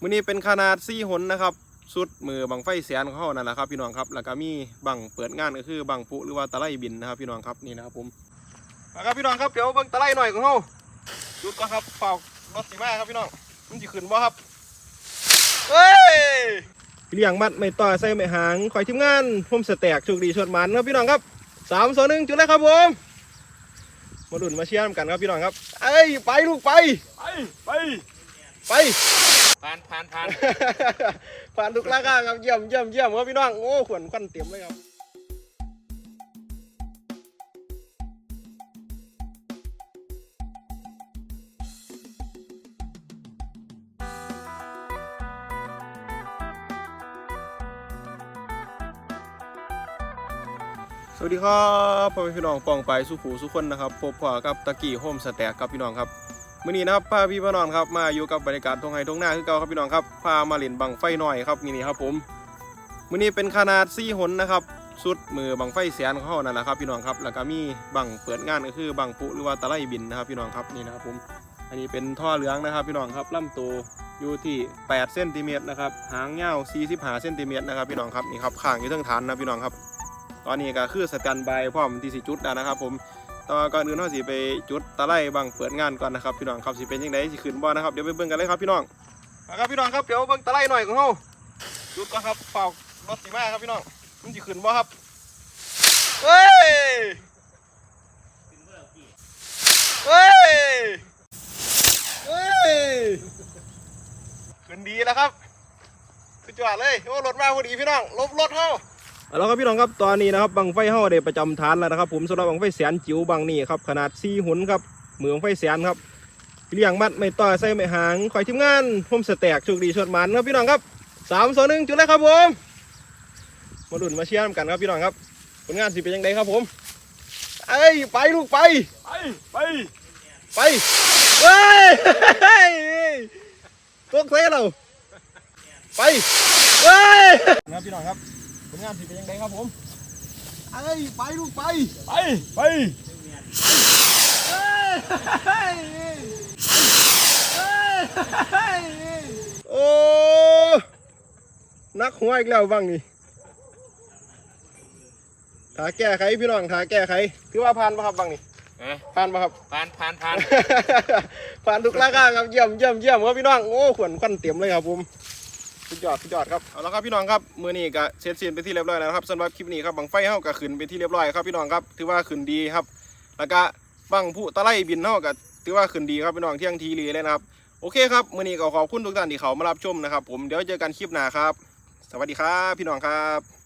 มื้อนี้เป็นขนาด4หนนะครับ สุดมือบังไฟแสนของเขานั่นแหละครับพี่น้องครับ แล้วก็มีบังเปิดงานก็คือบังปุหรือว่าตะไลบินนะครับพี่น้องครับนี่นะครับผมมาครับพี่น้องครับเดี๋ยวเบิ่งตะไลหน่อยของเขาจุดก่อนครับเฝ้ารถสีมาครับพี่น้องมันจะขึ้นบ่ครับเฮ้ยเลี้ยงมัดไม่ต่อใส่ไม่หางคอยทีมงานผมสแต็กโชคดีชดมันครับพี่น้องครับสามสองหนึ่งจุดเลยครับผมมาดุนมาเชียร์กันครับพี่น้องครับ เอ้ยไปลูกไป ไป ไปไป ผ่านผ่านผ่าน ผ่านทุกราคาครับเยี่ยมเยี่ยมเยี่ยมครับพี่น้อง โอ้ขวัญควันเต็มเลยครับสวัสดีครับพ่อแม่พี่น้องปองไปสุขูสุขคนนะครับพบพ่อกับตะกี้โฮมสแต็กครับพี่น้องครับ มื่อนี้นะครับพาพี่พานอนครับมาอยู่กับบรรยากาศทงไฮทงหน้าคือเก่าครับพี่น้องครับพามาเล่นบังไฟหน่อยครับนี่นี่ครับผมมื่อนี้เป็นขนาด4หนนะครับสุดมือบังไฟแสนของเขานั่นแหละครับพี่น้องครับแล้วก็มีบังเปิดงานก็คือบังปุหรือว่าตะไลบินนะครับพี่น้องครับนี่นะครับผมอันนี้เป็นท่อเหลืองนะครับพี่น้องครับลำตัวอยู่ที่8เซนติเมตรนะครับหางยาว45เซนติเมตรนะครับพี่น้องครับนี่ครับข้างอยู่ทั้งฐานนะพี่น้องครับ ตอนนี้ก็คือสแตนบายพร้อมที่สิจุดแล้วนะครับผม ตว่าก่อนอื่นเราสิไปจุดตะไลบังเปิดงานก่อนนะครับพี่น้องครับสิเป็นยังไงสิขึ้นบ่นะครับเดี๋ยวไปเบิ่งกันเลยครับพี่น้องมาครับพี่น้องครับเดี๋ยวเบิ่งตะไลหน่อยของเฮาจุดก่อนครับเฝ้ารถสิมาครับพี่น้องมันสิขึ้นบ่ครับเฮ้ยเฮ้ยเฮ้ยขึ้นดีแล้วครับสุดยอดเลยโอ้รถมาพอดีพี่น้องลบรถเฮา เอาละครับพี่น้องครับตอนนี้นะครับบังไฟเฮาได้ประจำฐานแล้วนะครับ ผมสำหรับบังไฟแสนจิ๋วบังนี่ครับขนาด4หุ่นครับเหมืองไฟแสนครับเลี้ยงมัดไม่ต่อใส่ไม่หางคอยทีมงานผมสแต็กโชคดีชดมันครับพี่น้องครับสามสองหนึ่งจุดเลยครับผมมาดุนมาเชียร์กันครับพี่น้องครับผลงานสิเป็นยังไงครับผมเอ้ยไปลูกไปไปไปไปเฮ้ยตกเซ่เราไปเฮ้ยครับพี่น้องครับ ผลงานสิเป็นยังไงครับผมเอ้ยไปลูกไปไปไปโอ้นักหัวอีกแล้วบ้างนี่ถาแก้ไขพี่น้องถาแก้ไขถือว่าผ่านปะครับบ้างนี่เอ๊ะผ่านปะครับ ผ่านผ่านผ่าน ผ่านทุกราคาครับเยี่ยมเยี่ยมเยี่ยมครับพี่น้องโอ้ขวัญควันเต็มเลยครับผม สุดยอดสุดยอดครับเอาละครับพี่น้องครับมือนี้ก็เสร็จสิ้นไปที่เรียบร้อยแล้วนะครับสำหรับคลิปนี้ครับบังไฟเฮาก็ขึ้นไปที่เรียบร้อยครับพี่น้องครับถือว่าขึ้นดีครับ แล้วก็บังผู้ตะไลบินเฮาก็ถือว่าขึ้นดีครับพี่น้องเที่ยงทีรีเลยนะครับโอเคครับมือนี้ก็ขอบคุณทุกท่านที่เขามารับชมนะครับ ผมเดี๋ยวเจอกันคลิปหน้าครับ สวัสดีครับพี่น้องครับ